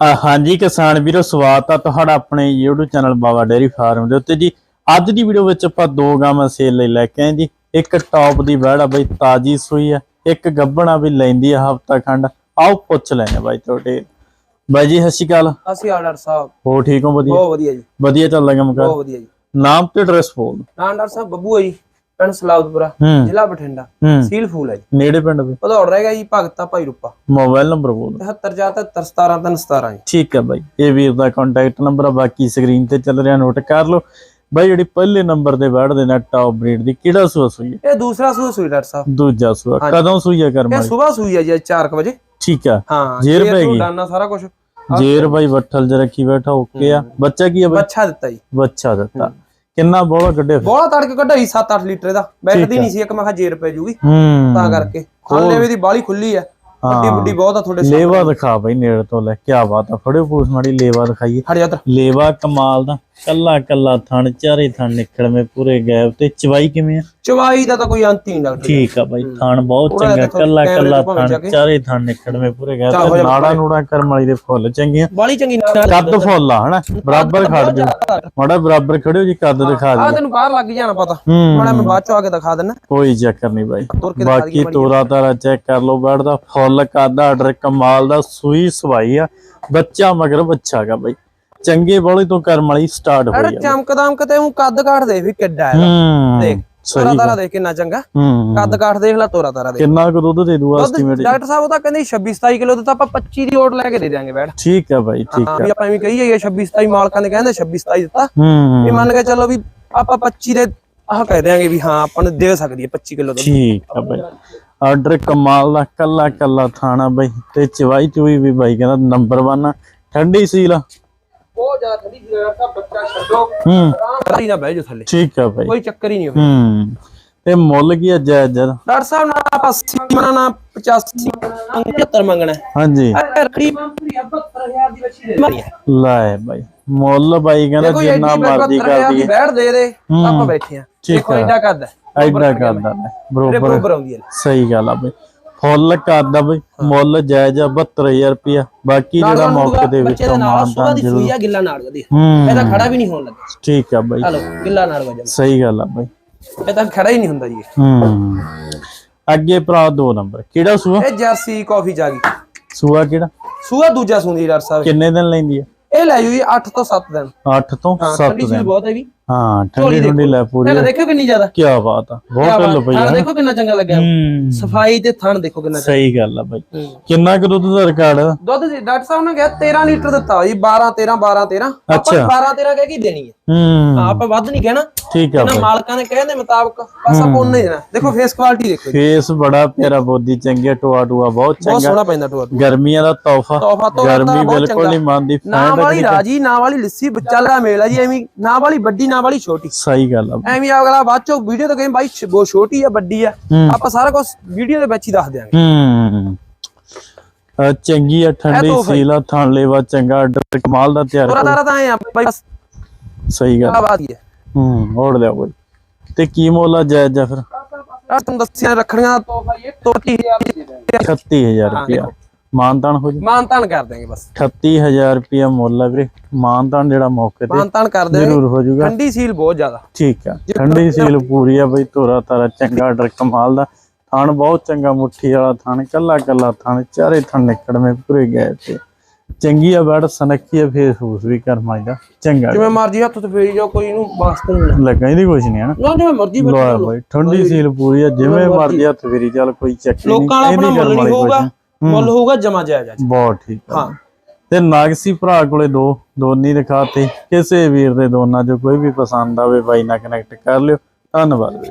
ਹਾਂਜੀ ਕਿਸਾਨ ਵੀਰੋ ਸਵਾਗਤ ਆ ਤੁਹਾਡਾ ਆਪਣੇ YouTube channel Baba dairy farm ਦੇ ਉੱਤੇ ਜੀ। ਅੱਜ ਦੀ ਵੀਡੀਓ ਵਿੱਚ ਆਪਾਂ ਦੋ ਗਾਵਾਂ ਸੇਲ ਲਈ ਲੈ ਕੇ ਆਏ ਜੀ। ਇੱਕ ਟੌਪ ਦੀ ਵੈੜ ਆ ਬਈ ਤਾਜੀ ਸੂਈ ਆ। ਇੱਕ ਗੱਬਣਾ ਵੀ ਲੈਂਦੀ ਆ ਹਫਤਾ ਖੰਡ ਆਓ ਪੁੱਛ ਲੈਣੇ ਬਾਈ ਤੁਹਾਡੇ। ਬਾਈ ਜੀ ਸਤਿ ਸ਼੍ਰੀ ਅਕਾਲ। ਅਸੀਂ ਆਰਡਰ ਸਾਹਿਬ। ਹੋ ਠੀਕ ਹੋ? ਵਧੀਆ? ਬਹੁਤ ਵਧੀਆ ਜੀ। ਵਧੀਆ ਚੱਲ ਕੰਮ ਕਰ? ਬਹੁਤ ਵਧੀਆ ਜੀ। ਨਾਮ ਤੇ ਐਡਰੈਸ ਬੋਲ ਨਾਂ ਡਾਕਟਰ ਸਾਹਿਬ ਬੱਬੂ ਹੈ ਜੀ। ਪਿੰਡ ਸਲਾਉਦਪੁਰਾ ਜ਼ਿਲ੍ਹਾ ਬਠਿੰਡਾ ਸੀਲ ਫੂਲ ਹੈ ਜੀ। ਨੇੜੇ ਪਿੰਡ ਦੇ ਭਦੌੜ ਰਹੇਗਾ ਜੀ ਭਗਤਾ ਭਾਈ ਰੂਪਾ। ਮੋਬਾਈਲ ਨੰਬਰ ਬੋਲ 744717 ਜੀ। ਠੀਕ ਹੈ ਬਾਈ। ਇਹ ਵੀਰ ਦਾ ਕੰਟੈਕਟ ਨੰਬਰ ਆ ਬਾਕੀ ਸਕਰੀਨ ਤੇ ਚੱਲ ਰਿਹਾ ਨੋਟ ਕਰ ਲਓ। ਬਾਈ ਜਿਹੜੀ ਪਹਿਲੇ ਨੰਬਰ ਤੇ ਵੈੜ ਦੇ ਨਾਲ ਟੌਪ ਬਰੀਡ ਦੀ ਕਿਹੜਾ ਸੂਆ ਸੂਈ ਹੈ? ਇਹ ਦੂਸਰਾ ਸੂਆ ਸੂਈ ਡਾਕਟਰ ਸਾਹਿਬ। ਦੂਜਾ ਸੂਆ। ਕਦੋਂ ਸੂਈ ਹੈ ਕਰਮ ਇਹ ਸਵੇਰ ਸੂਈ ਹੈ ਜੀ 4 ਵਜੇ। ਠੀਕ ਆ। ਹਾਂ ਜੇਰ ਜੇਰ ਪੈ ਤੋਂ ਗਈ। ਡਾਨਾ ਸਾਰਾ ਕੁਝ ਜੇਰ ਬਾਈ ਵੱਠਲ ਜ ਰੱਖੀ ਬੈਠਾ ਓਕੇ ਆ। ਬੱਚਾ ਕੀ ਆ ਬੱਚਾ ਦਿੱਤਾ ਜੀ। ਬੱਚਾ ਦਿੱਤਾ। ਕਿੰਨਾ ਬੋਲਾ ਕੱਢਿਆ ਫਿਰ? ਬੋਲਾ ਤੜਕੇ ਕੱਢਾਈ 7-8 ਲੀਟਰ ਦਾ। ਬੈਠਦੀ ਨਹੀਂ ਸੀ ਇੱਕ ਮੈਂ ਕਿਹਾ ਜੇਰ ਪੈ ਜੂਗੀ। ਹੂੰ। ਤਾਂ ਕਰਕੇ। ਖਾਲੇ ਦੀ ਬਾਲੀ ਖੁੱਲੀ ਆ। ਵੱਡੀ ਵੱਡੀ ਬਹੁਤ ਆ ਤੁਹਾਡੇ ਲੇਵਾ ਦਿਖਾ ਬਾਈ ਨੇੜੇ ਤੋਂ ਲੈ ਕੀ ਬਾਤ ਆ। ਫੜਿਓ ਪੂਸ ਮਾੜੀ ਲੇਵਾ ਦਿਖਾਈਏ। ਹਟ ਜਾ। ਲੇਵਾ ਕਮਾਲ ਦਾ। ਕੱਲਾ ਕੱਲਾ ਥਣ ਚਾਰੇ ਥਣ ਨਿਕਲਵੇਂ ਪੂਰੇ ਗੈਪ ਤੇ ਚਵਾਈ ਕਿਵੇਂ ਆ? ਚਵਾਈ ਦਾ ਤਾਂ ਕੋਈ ਅੰਤ ਹੀ ਨਹੀਂ ਡਾਕਟਰ ਠੀਕ ਆ ਬਾਈ ਥਣ ਬਹੁਤ ਚੰਗਾ ਕੱਲਾ ਕੱਲਾ ਥਣ। ਚਾਰੇ ਥਣ ਨਿਕਲਵੇਂ ਪੂਰੇ ਗੈਪ ਤੇ ਨਾੜਾ ਨੂੜਾ ਕਰਮ ਵਾਲੀ ਦੇ ਫੁੱਲ ਚੰਗੀਆਂ। ਬਾਲੀ ਚੰਗੀ ਕੱਦ ਫੁੱਲ ਆ ਹਨਾ? ਬਰਾਬਰ ਖੜ ਜਾ ਮਾੜਾ ਬਰਾਬਰ ਖੜਿਓ ਜੀ ਕੱਦ ਦਿਖਾ ਆ ਦੇ ਤੈਨੂੰ ਬਾਹਰ ਲੱਗ ਜਾਣਾ ਪਤਾ। ਮਾੜਾ ਮੈਂ ਬਾਅਦ ਚ ਆ ਕੇ ਦਿਖਾ ਦਿੰਨਾ। ਕੋਈ ਚੱਕਰ ਨਹੀਂ ਬਾਈ। ਬਾਕੀ ਤੋਰਾ ਤਾਰਾ ਚੈੱਕ ਕਰ ਲਓ ਬੈਠਦਾ ਫੁੱਲ ਕੱਦ ਆਰਡਰ ਕਮਾਲ ਦਾ ਸੂਈ ਸਵਾਈ ਆ। ਬੱਚਾ ਮਗਰ ਬੱਚਾ ਗਾ ਬਾਈ। ਚੰਗੇ ਬੋਲੇ ਤੋਂ ਕਰਮ ਵਾਲੀ ਸਟਾਰਟ ਅਰੇ ਹੋਈ ਆ। ਚਮਕ ਦਮਕ ਤੇ ਉਹ ਕੱਦ ਕਾਠ ਦੇ ਵੀ ਕਿੱਡਾ ਹੈ ਹੂੰ ਦੇਖ ਤੋਰਾ ਤਾਰਾ ਦੇਖ ਕਿੰਨਾ ਚੰਗਾ। ਹੂੰ। ਕੱਦ ਕਾਠ ਦੇਖ ਲੈ ਤੋਰਾ ਤਾਰਾ ਦੇਖ। ਕਿੰਨਾ ਕੁ ਦੁੱਧ ਦੇ ਦੂਆ ਦੁੱਧ ਐਸਟੀਮੇਟ ਡਾਕਟਰ ਸਾਹਿਬ ਉਹ ਤਾਂ ਕਹਿੰਦੇ 26 27 ਕਿਲੋ ਦਾ ਤਾਂ ਆਪਾਂ 25 ਦੀ ਓਟ ਲੈ ਕੇ ਦੇ ਦਿਆਂਗੇ ਬੈਠ। ਠੀਕ ਆ ਬਾਈ ਠੀਕ ਹਾਂ ਵੀ ਆਪਾਂ ਐਵੇਂ ਕਹੀ ਜਾਈਏ 26 27 ਮਾਲਕਾਂ ਨੇ ਕਹਿੰਦੇ 26 27 ਦਿੱਤਾ। ਹੂੰ। ਵੀ ਮੰਨ ਕੇ ਚੱਲੋ ਵੀ ਆਪਾਂ 25 ਦੇ ਆਹ ਕਹਿ ਦਿਆਂਗੇ ਵੀ ਹਾਂ ਆਪਾਂ ਨੂੰ ਦੇ ਸਕਦੀ ਹੈ 25 ਕਿਲੋ ਦਾ ਠੀਕ ਆ ਬਾਈ। ਆਰਡਰ ਕਮਾਲ ਦਾ ਕੱਲਾ ਕੱਲਾ ਥਾਣਾ ਬਾਈ ਤੇ ਚਵਾਈ ਚੂਈ ਵੀ ਬਾਈ ਕਹਿੰਦਾ ਨੰਬਰ 1 ਠੰਡੀ ਸੀਲ। ਬਹੁਤ ਜ਼ਿਆਦਾ ਠੰਡੀ ਜਿਹੜਾ ਬੱਚਾ ਛੱਡੋ। ਹੂੰ। ਆਰਾਮ ਨਾਲ ਬਹਿ ਜਾ ਥੱਲੇ। ਠੀਕ ਆ ਬਾਈ ਕੋਈ ਚੱਕਰ ਹੀ ਨਹੀਂ ਹੋਵੇ ਹੂੰ। ਤੇ ਮੁੱਲ ਕੀ ਆ ਜਾਇਜ਼ ਜਦ ਡਾਕਟਰ ਸਾਹਿਬ ਨਾ ਆਪਾਂ 80 ਮਨਾ ਨਾ 85 75 ਮੰਗਣਾ। ਹੈ ਹਾਂਜੀ ਰਖੜੀ 72000 ਦੀ ਬੱਚੀ ਦੇ ਮਾਰੀ ਹੈ ਲੈ ਬਾਈ ਮੁੱਲ ਬਾਈ ਕਹਿੰਦਾ ਦੇਖੋ ਜਿੰਨਾ ਮਰਜ਼ੀ ਕਰ ਦੀ ਦਈਏ। ਬੈਠ ਦੇ ਦੇ ਆਪਾਂ ਬੈਠੇ ਆ। ਠੀਕ ਦੇਖੋ ਆ। ਐਡਾ ਕਰਦਾ ਐਡਾ ਕਰਦਾ ਨੇ ਮੇਰੇ ਬਰੋਬਰ। ਬਰੋਬਰ ਆਉਂਦੀ ਹੈ ਸਹੀ ਗੱਲ ਆ ਬਈ ਫੁੱਲ ਕਰਦਾ ਬਈ ਮੁੱਲ ਜਾਇਜ਼ ਆ 72000 ਰੁਪਿਆ ਬਾਕੀ ਜਿਹੜਾ ਮੌਕੇ ਦੇ ਵਿੱਚ ਦੇ ਦੀ ਜ਼ਰੂਰ ਸੂਈ ਆ ਗਿੱਲਾ ਨਾੜ ਗਦੀ ਹੂੰ। ਇਹਦਾ ਖੜਾ ਵੀ ਨਹੀਂ ਹੋਣ ਲੱਗਾ। ਠੀਕ ਆ ਬਾਈ। ਹਲੋ ਗਿੱਲਾ ਨਾੜ ਵਜਾ। ਸਹੀ ਗੱਲ ਆ ਬਾਈ। ਇਹ ਤਾਂ ਖੜਾ ਹੀ ਨਹੀਂ ਹੁੰਦਾ ਜੀ। ਹੂੰ। ਅੱਗੇ ਭਰਾ ਦੋ ਨੰਬਰ। ਕਿਹੜਾ ਸੂਆ? ਇਹ ਜਰਸੀ ਕਾਫੀ ਜਾ ਗਈ। ਸੂਆ ਕਿਹੜਾ? ਸੂਆ ਦੂਜਾ ਸੁੰਦੀ ਡਾਕਟਰ ਸਾਹਿਬ। ਕਿੰਨੇ ਦਿਨ ਲੈਂਦੀ ਆ? ਇਹ ਲੈ ਜੂਈ 8 ਤੋਂ 7 ਦਿਨ। 8 ਤੋਂ ਹਾਂ 7 ਠੰਡੀ ਸੂਈ ਦਿਨ। ਬਹੁਤ ਹੈ ਵੀ ਹਾਂ ਠੰਡੀ ਠੰਡੀ ਲੈ ਪੂਰੀ। ਇਹ ਦੇਖੋ ਕਿੰਨੀ ਜ਼ਿਆਦਾ। ਕੀ ਬਾਤ ਆ ਬਹੁਤ ਢਿੱਲ ਪਈ ਥਣ ਦੇਖੋ ਕਿੰਨਾ ਚੰਗਾ ਲੱਗਿਆ। ਹੂੰ। ਸਫ਼ਾਈ ਤੇ ਥਣ ਦੇਖੋ ਕਿੰਨਾ ਸਹੀ ਗੱਲ ਆ ਬਾਈ। ਹੂੰ। ਕਿੰਨਾ ਕੁ ਦੁੱਧ ਦਾ ਰਿਕਾਰਡ? ਦੁੱਧ ਜੀ ਡਾਕਟਰ ਸਾਹਿਬ ਨੇ ਕਿਹਾ 13 ਲੀਟਰ ਦਿੱਤਾ। ਜੀ 12 13 12 13 ਆਪਾਂ ਅੱਛਾ। 12 13 ਕਹਿ ਕੇ ਹੀ ਦੇਣੀ ਹੈ। ਹੂੰ। ਹਾਂ ਆਪਾਂ ਵੱਧ ਨਹੀਂ ਕਹਿਣਾ। ਠੀਕ ਆ ਇਹਨਾਂ ਮਾਲਕਾਂ ਨੇ ਕਹਿਣ ਦੇ ਮੁਤਾਬਕ ਬਸ ਆਪਾਂ ਉਹਨੇ ਦੇਣਾ ਦੇਖੋ ਫੇਸ ਕੁਆਲਿਟੀ ਦੇਖੋ। ਫੇਸ ਬੜਾ ਪਿਆਰਾ ਬੋਦੀ ਚੰਗੀ ਟੋਆ ਟੂਆ ਬਹੁਤ ਬਹੁਤ ਚੰਗਾ। ਸੋਹਣਾ ਪੈਂਦਾ ਟੋਆ ਗਰਮੀਆਂ ਦਾ ਤੋਹਫਾ। ਗਰਮੀ ਬਿਲਕੁਲ ਨਹੀਂ ਮੰਨਦੀ ਨਾ ਵਾਲੀ ਰਾਜੀ ਨਾ ਵਾਲੀ ਲੱਸੀ ਬੱਚਾ ਮੇਲ ਆ ਜੀ ਐਵੇਂ ਨਾ ਵਾਲੀ ਵੱਡੀ ਨਾ ਵਾਲੀ ਛੋਟੀ। ਸਹੀ ਗੱਲ ਆ। ਐਵੇਂ ਅਗਲਾ ਬਾਅਦ ਚੋਂ ਵੀਡੀਓ ਤੋਂ ਕਹੇ ਬਾਈ ਬਹੁਤ ਛੋਟੀ ਆ ਵੱਡੀ ਆ। ਹੂੰ। ਆਪਾਂ ਸਾਰਾ ਕੁਝ ਵੀਡੀਓ ਦੇ ਵਿੱਚ ਹੀ ਦੱਸ ਦਿਆਂਗੇ। ਹੂੰ। ਚੰਗੀ ਆ ਠੰਡੀ ਹੀ। ਸੀਲਾ ਥਣ ਲੈਵਾ ਚੰਗਾ ਆਰਡਰ ਕਮਾਲ ਦਾ ਤਿਆਰ ਤੋਰਾ ਤਾਰਾ ਤਾਂ ਐ ਆ ਬਾਈ ਸਹੀ ਗੱਲ। ਆ ਬਾਤ ਹੀ ਹੈ। ਹੋੜ ਲਿਆ ਕੋਈ। ਤੇ ਕੀ ਮੁੱਲ ਆ ਜਾਇਜ਼ ਜਾ ਫਿਰ? ਆ ਤੁਹਾਨੂੰ ਦੱਸਿਆ ਰੱਖਣੀਆਂ ਤੋਹਫਾ ਇਹ ਤੋਤੀ 38000 ਰੁਪਇਆ। ਮਾਨਤਾਨ ਹੋ ਜੀ? ਮਾਨਤਾਨ ਕਰ ਦਿਆਂਗੇ ਬਸ। 38000 ਰੁਪਇਆ ਮੁੱਲ ਆ ਵੀਰੇ। ਮਾਨਤਾਨ ਜਿਹੜਾ ਮੌਕੇ ਤੇ ਮਾਨਤਾਨ ਕਰ ਦਿਆਂਗੇ। ਜ਼ਰੂਰ ਹੋ ਜਾਊਗਾ। ਠੰਡੀ ਸੀਲ ਬਹੁਤ ਜ਼ਿਆਦਾ। ਠੀਕ ਆ। ਠੰਡੀ ਸੀਲ ਪੂਰੀ ਆ ਬਈ ਤੋਰਾ ਤਾਰਾ ਚੰਗਾ ਆਰਡਰ ਕਮਾਲ ਦਾ। ਥਣ ਬਹੁਤ ਚੰਗਾ ਮੁੱਠੀ ਵਾਲਾ ਥਣ ਕੱਲਾ ਕੱਲਾ ਥਣ ਚਾਰੇ ਥਣ ਨਿਕੜਵੇਂ ਪੂਰੇ ਗਏ ਤੇ। ਚੰਗੀ ਆ ਬੜ ਸਨੱਖੀ ਆ ਫੇਸ ਫੂਸ ਵੀ ਕਰਮਾਈ ਦਾ ਚੰਗਾ ਜਿਵੇਂ ਮਰਜ਼ੀ ਹੱਥ ਤੇ ਫੇਰੀ ਜਾਓ ਕੋਈ ਇਹਨੂੰ ਵਾਸਤੇ ਨਹੀਂ ਲੱਗਾ ਇਹਦੀ ਕੁਛ ਨਹੀਂ ਹਨਾ? ਨਾ ਜਿਵੇਂ ਮਰਜ਼ੀ ਲੋਆ ਬਾਈ ਠੰਡੀ ਸੀਲ ਪੂਰੀ ਆ ਜਿਵੇਂ ਮਰਜ਼ੀ ਹੱਥ ਫੇਰੀ ਚੱਲ ਕੋਈ ਚੱਕ ਨਹੀਂ ਲੋਕਾਂ ਵਾਲਾ ਆਪਣਾ ਮੁੱਲ ਨਹੀਂ ਹੋਊਗਾ ਮੁੱਲ ਹੋਊਗਾ ਜਮਾ ਜਾਇਜ਼। ਬਹੁਤ ਠੀਕ ਹਾਂ। ਤੇ ਨਾਗਸੀ ਭਰਾ ਕੋਲੇ ਦੋ ਦੋਨੀ ਦਿਖਾਤੇ। ਕਿਸੇ ਵੀਰ ਦੇ ਦੋਨਾਂ ਚੋਂ ਕੋਈ ਵੀ ਪਸੰਦ ਆਵੇ ਬਾਈ ਨਾਲ ਕਨੈਕਟ ਕਰ ਲਿਓ। ਧੰਨਵਾਦ।